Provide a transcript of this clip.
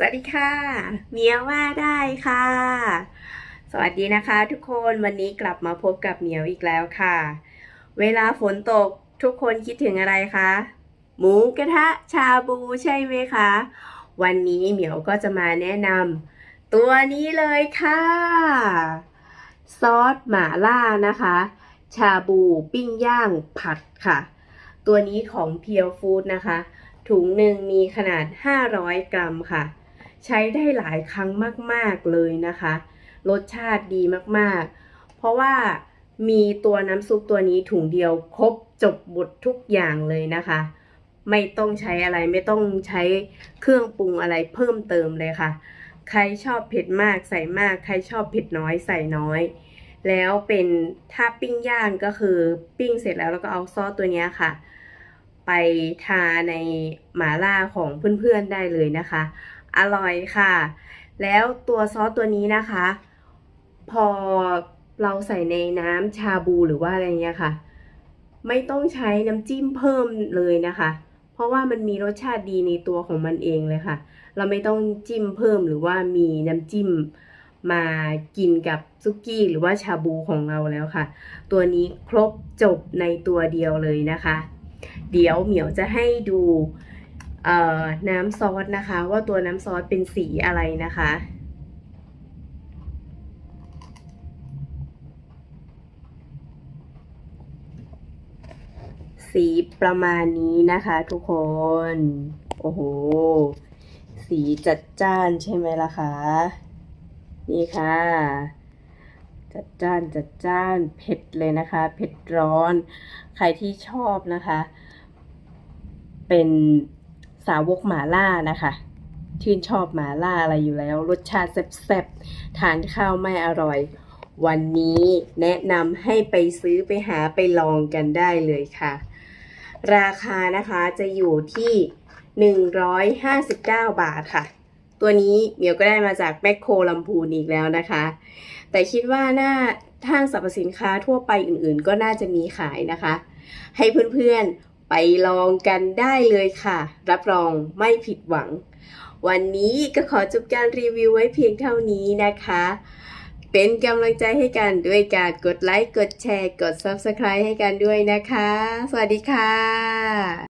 สวัสดีค่ะเมียว่าได้ค่ะ สวัสดีนะคะทุกคนวันนี้กลับมาพบกับเมียวอีกแล้วค่ะ เวลาฝนตกทุกคนคิดถึงอะไรคะหมูกระทะชาบูใช่ไหมคะ วันนี้เหมียวก็จะมาแนะนำตัวนี้เลยค่ะ ซอสหม่าล่านะคะ ชาบูปิ้งย่างผัดค่ะ ตัวนี้ของเพียวฟู้ดนะคะถุงหนึ่งมีขนาด 500 กรัมค่ะ ใช้ได้หลายครั้งมาก ๆเลยนะคะ รสชาติดีมากๆ เพราะว่ามีตัวน้ำซุปตัวนี้ถุงเดียวครบจบบททุกอย่างเลยนะคะ ไม่ต้องใช้อะไรไม่ต้องใช้เครื่องปรุงอะไรเพิ่มเติมเลยค่ะ ใครชอบเผ็ดมากใส่มาก ใครชอบเผ็ดน้อยใส่น้อย แล้วเป็นถ้าปิ้งย่างก็คือปิ้งเสร็จแล้วแล้วก็เอาซอสตัวนี้ค่ะ ไปทาในหมาล่าของเพื่อนๆได้เลยนะคะ อร่อยค่ะ แล้วตัวซอสตัวนี้นะคะ พอเราใส่ในน้ำชาบูหรือว่าอะไรเงี้ยค่ะ ไม่ต้องใช้น้ำจิ้มเพิ่มเลยนะคะ เพราะว่ามันมีรสชาติดีในตัวของมันเองเลยค่ะ เราไม่ต้องจิ้มเพิ่มหรือว่ามีน้ำจิ้มมากินกับซุกี้หรือว่าชาบูของเราแล้วค่ะ ตัวนี้ครบจบในตัวเดียวเลยนะคะ เดี๋ยวเหมียวจะให้ดู น้ำซอสนะคะ ว่าตัวน้ำซอสเป็นสีอะไรนะคะ สีประมาณนี้นะคะทุกคน โอ้โห สีจัดจ้านใช่ไหมล่ะคะ นี่ค่ะจัดจ้านจัดจ้านเผ็ดเลยนะคะ เผ็ดร้อน ใครที่ชอบนะคะ เป็น สาวกหมาล่านะคะ ชื่นชอบหมาล่าอะไรอยู่แล้ว รสชาติแซ่บๆทานข้าวไม่อร่อย วันนี้แนะนำให้ไปซื้อไปหาไปลองกันได้เลยค่ะ ราคานะคะจะอยู่ที่ 159 บาทค่ะ ตัวนี้เมียวก็ได้มาจากแมคโครลำพูนอีกแล้วนะคะ แต่คิดว่าหน้าห้างสรรพสินค้าทั่วไปอื่นๆ ก็น่าจะมีขายนะคะ ให้เพื่อนๆ ไปลองกันได้เลยค่ะ รับรองไม่ผิดหวัง วันนี้ก็ขอจบการรีวิวไว้เพียงเท่านี้นะคะ เป็นกำลังใจให้กันด้วยการกดไลค์ กดแชร์ กด Subscribe ให้กันด้วยนะคะ สวัสดีค่ะ